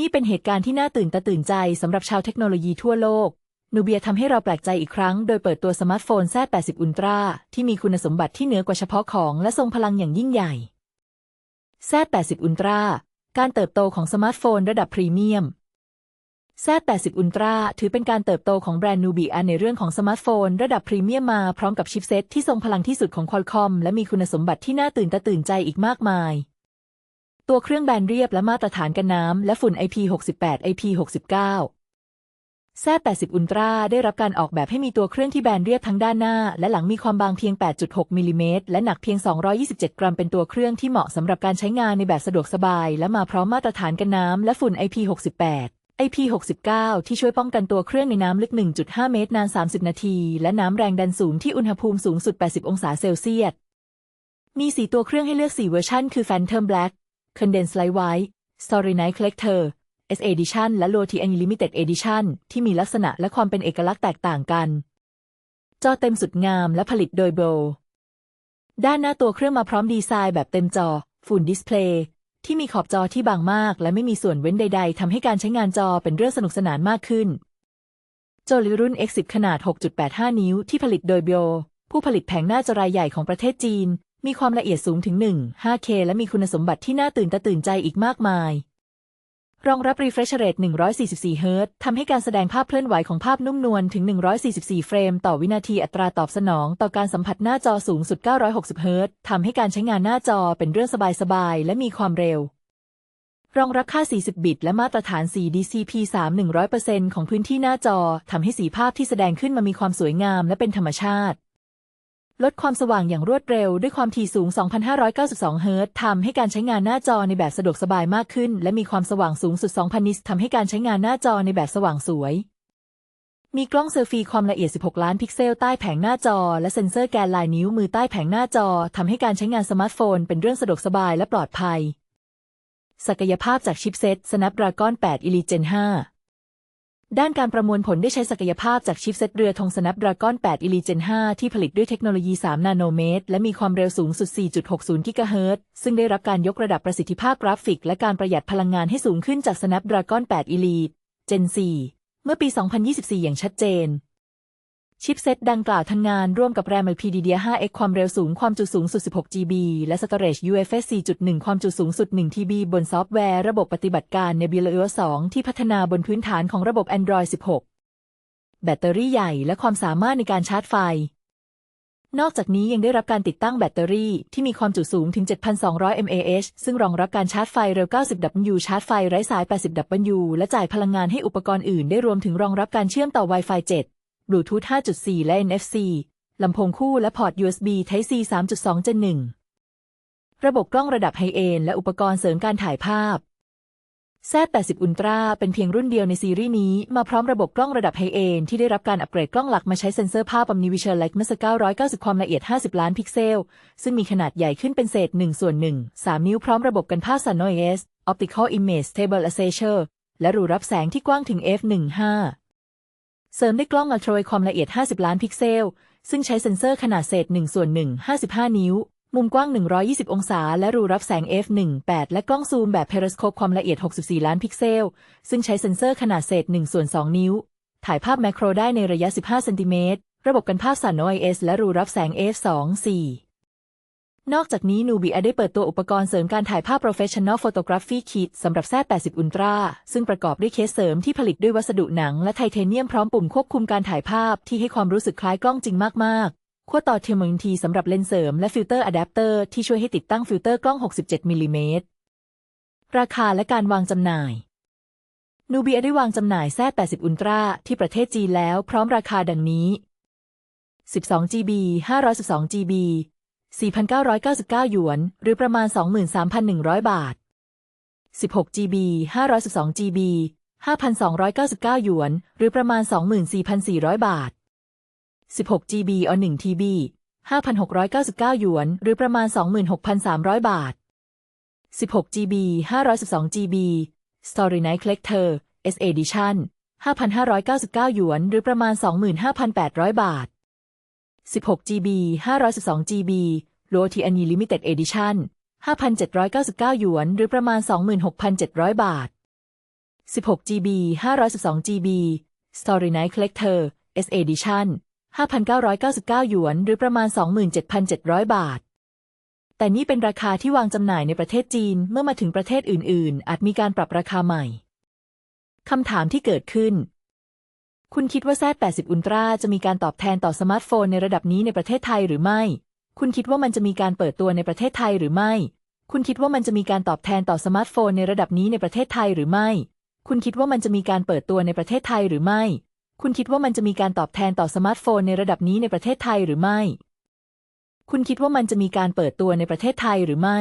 นี่เป็นเหตุการณ์ที่น่าตื่นตาตื่นใจสำหรับชาวเทคโนโลยีทั่วโลก นูเบียทำให้เราแปลกใจอีกครั้ง โดยเปิดตัวสมาร์ทโฟน Z80 Ultra ที่มีคุณสมบัติที่เหนือกว่าเฉพาะของและทรงพลังอย่างยิ่งใหญ่ Z80 Ultra การเติบโตของสมาร์ทโฟนระดับพรีเมียม Z80 Ultra ถือเป็นการเติบโตของแบรนด์นูเบียในเรื่องของสมาร์ทโฟน ระดับพรีเมียมมาพร้อมกับชิปเซ็ตที่ทรงพลังที่สุดของคอลคอมและมีคุณสมบัติที่น่าตื่นตาตื่นใจอีกมากมาย ตัวเครื่องแบนเรียบและมาตรฐานกันน้ำและฝุ่น IP68 IP69 Z80 Ultra ได้รับการออกแบบให้มีตัวเครื่องที่แบนเรียบทั้งด้านหน้า และหลังมีความบางเพียง 8.6 มิลลิเมตร และหนักเพียง 227 กรัม เป็นตัวเครื่องที่เหมาะสำหรับการใช้งานในแบบสะดวกสบาย และมาพร้อมมาตรฐานกันน้ำและฝุ่น IP68 IP69 ที่ช่วยป้องกันตัวเครื่องในน้ำลึก 1.5 เมตร นาน 30 นาที และน้ำแรงดันสูงที่อุณหภูมิสูงสุด 80 องศาเซลเซียส มีสีตัวเครื่องให้เลือก 4 เวอร์ชันคือ Phantom Black c o n d e n s e Light White Starry Night Collector S Edition และ Lotte Unlimited Edition ที่มีลักษณะและความเป็นเอกลักษณ์แตกต่างกัน จอเต็มสุดงามและผลิตโดยโบรด้านหน้าตัวเครื่องมาพร้อมดีไซน์แบบเต็มจอ ฝุ่นดิสเพลย์ที่มีขอบจอที่บางมาก และไม่มีส่วนเว้นใด ๆทำให้การใช้งานจอเป็นเรื่องสนุกสนานมากขึ้น จอรุ่น X10 ขนาด 6.85 นิ้วที่ผลิตโดยโบผู้ผลิตแผงหน้าจอรายใหญ่ของประเทศจีน มีความละเอียดสูงถึง 1 5K และมีคุณสมบัติที่น่าตื่นตาตื่นใจอีกมากมาย รองรับ refresh rate 144 Hz ทำให้การแสดงภาพเคลื่อนไหวของภาพนุ่มนวลถึง 144 เฟรม ต่อวินาทีอัตราตอบสนอง ต่อการสัมผัสหน้าจอสูงสุด 960 Hz ทำให้การใช้งานหน้าจอเป็นเรื่องสบายๆ และมีความเร็ว รองรับค่า 40 บิต และมาตรฐาน 4DCP3 100%ของพื้นที่หน้าจอทำให้สีภาพที่แสดงขึ้นมามีความสวยงามและเป็นธรรมชาติ ลดความสว่างอย่างรวดเร็วด้วยความถี่สูง 2,592 เฮิรตซ์ทำให้การใช้งานหน้าจอในแบบสะดวกสบายมากขึ้น และมีความสว่างสูงสุด 2,000 นิตส์ทำให้การใช้งานหน้าจอในแบบสว่างสวย มีกล้องเซลฟี่ความละเอียด 16 ล้านพิกเซลใต้แผงหน้าจอ และเซ็นเซอร์แกนลายนิ้วมือใต้แผงหน้าจอทำให้การใช้งานสมาร์ทโฟนเป็นเรื่องสะดวกสบายและปลอดภัย ศักยภาพจากชิปเซ็ต Snapdragon 8 Elite Gen 5 ด้านการประมวลผลได้ใช้ศักยภาพจากชิปเซตเรือธง Snapdragon 8 Elite Gen 5ที่ผลิตด้วยเทคโนโลยี 3 นาโนเมตร และมีความเร็วสูงสุด 4.60 กิกะเฮิรตซ์ ซึ่งได้รับการยกระดับประสิทธิภาพกราฟิก และการประหยัดพลังงานให้สูงขึ้นจาก Snapdragon 8 Elite Gen 4เมื่อปี 2024 อย่างชัดเจน ชิปเซตดังกล่าวทำงานร่วมกับแรม LPDDR5X ความเร็วสูงความจุสูงสุด 16 GB และ Storage UFS 4.1 ความจุสูงสุด 1 TB บนซอฟต์แวร์ระบบปฏิบัติการ Nebula OS 2ที่พัฒนาบนพื้นฐานของระบบ Android 16 แบตเตอรี่ใหญ่และความสามารถในการชาร์จไฟ นอกจากนี้ยังได้รับการติดตั้งแบตเตอรี่ที่มีความจุสูงถึง 7,200 mAh ซึ่งรองรับการชาร์จไฟเร็ว 90 W ชาร์จไฟไร้สาย 80 W และจ่ายพลังงานให้อุปกรณ์อื่นได้รวมถึงรองรับการเชื่อมต่อ Wi-Fi 7 Bluetooth 5.4 และ NFC ลำโพงคู่และพอร์ต USB Type C 3.2 Gen 1 ระบบกล้องระดับไฮเอนและอุปกรณ์เสริมการถ่ายภาพ Z80 Ultra เป็นเพียงรุ่นเดียวในซีรีส์นี้ มาพร้อมระบบกล้องระดับไฮเอนที่ได้รับการอัปเกรดกล้องหลักมาใช้เซ็นเซอร์ภาพ Omnivision Lightness 990 ความละเอียด 50 ล้านพิกเซล ซึ่งมีขนาดใหญ่ขึ้นเป็นเศษ 1 ส่วน 1 3 นิ้วพร้อมระบบกันภาพ Sun OS Optical Image Stabilization และรูรับแสงที่กว้างถึง f1.5 เสริมด้วยกล้องอัลตราไวด์ความละเอียด 50 ล้านพิกเซล ซึ่งใช้เซ็นเซอร์ขนาดเศษ1ส่วน1 55 นิ้ว มุมกว้าง 120 องศา และรูรับแสง f1.8 และกล้องซูมแบบเพริสโคปความละเอียด 64 ล้านพิกเซล ซึ่งใช้เซ็นเซอร์ขนาดเศษ1ส่วน2 นิ้ว ถ่ายภาพแมโครได้ในระยะ 15 เซนติเมตร ระบบกันภาพสั่น OIS และรูรับแสง f2.4 นอกจากนี้นูบีได้เปิดตัวอุปกรณ์เสริมการถ่ายภาพ Professional Photography Kit สำหรับ Z80 Ultra ซึ่งประกอบด้วยเคสเสริมที่ผลิตด้วยวัสดุหนังและไทเทเนียมพร้อมปุ่มควบคุมการถ่ายภาพที่ให้ความรู้สึกคล้ายกล้องจริงมาก ๆ ขั้วต่อเทอร์โมนิทีสำหรับเลนส์เสริมและฟิลเตอร์อะแดปเตอร์ที่ช่วยให้ติดตั้งฟิลเตอร์กล้อง 67 มิลลิเมตร ราคาและการวางจำหน่ายนูบีได้วางจำหน่าย Z80 Ultra ที่ประเทศจีนแล้วพร้อมราคาดังนี้ 12 GB 512 GB 4,999 หยวน หรือประมาณ 23,100 บาท 16 GB 512 GB 5,299 หยวน หรือประมาณ 24,400 บาท 16 GB อ1 TB 5,699 หยวน หรือประมาณ 26,300 บาท 16 GB 512 GB Story Night Collector S Edition 5,599 หยวน หรือประมาณ 25,800 บาท 16 GB 512 GB Lotte Unlimited Edition 5,799 หยวน หรือประมาณ 26,700 บาท 16 GB 512 GB Story Night Collector S Edition 5,999 หยวน หรือประมาณ 27,700 บาท แต่นี่เป็นราคาที่วางจำหน่ายในประเทศจีน เมื่อมาถึงประเทศอื่น ๆ อาจมีการปรับราคาใหม่ คำถามที่เกิดขึ้น คุณคิดว่า Z80 Ultra จะมีการตอบแทนต่อสมาร์ทโฟนในระดับนี้ในประเทศไทยหรือไม่ คุณคิดว่ามันจะมีการเปิดตัวในประเทศไทยหรือไม่ คุณคิดว่ามันจะมีการตอบแทนต่อสมาร์ทโฟนในระดับนี้ในประเทศไทยหรือไม่ คุณคิดว่ามันจะมีการเปิดตัวในประเทศไทยหรือไม่ คุณคิดว่ามันจะมีการตอบแทนต่อสมาร์ทโฟนในระดับนี้ในประเทศไทยหรือไม่ คุณคิดว่ามันจะมีการเปิดตัวในประเทศไทยหรือไม่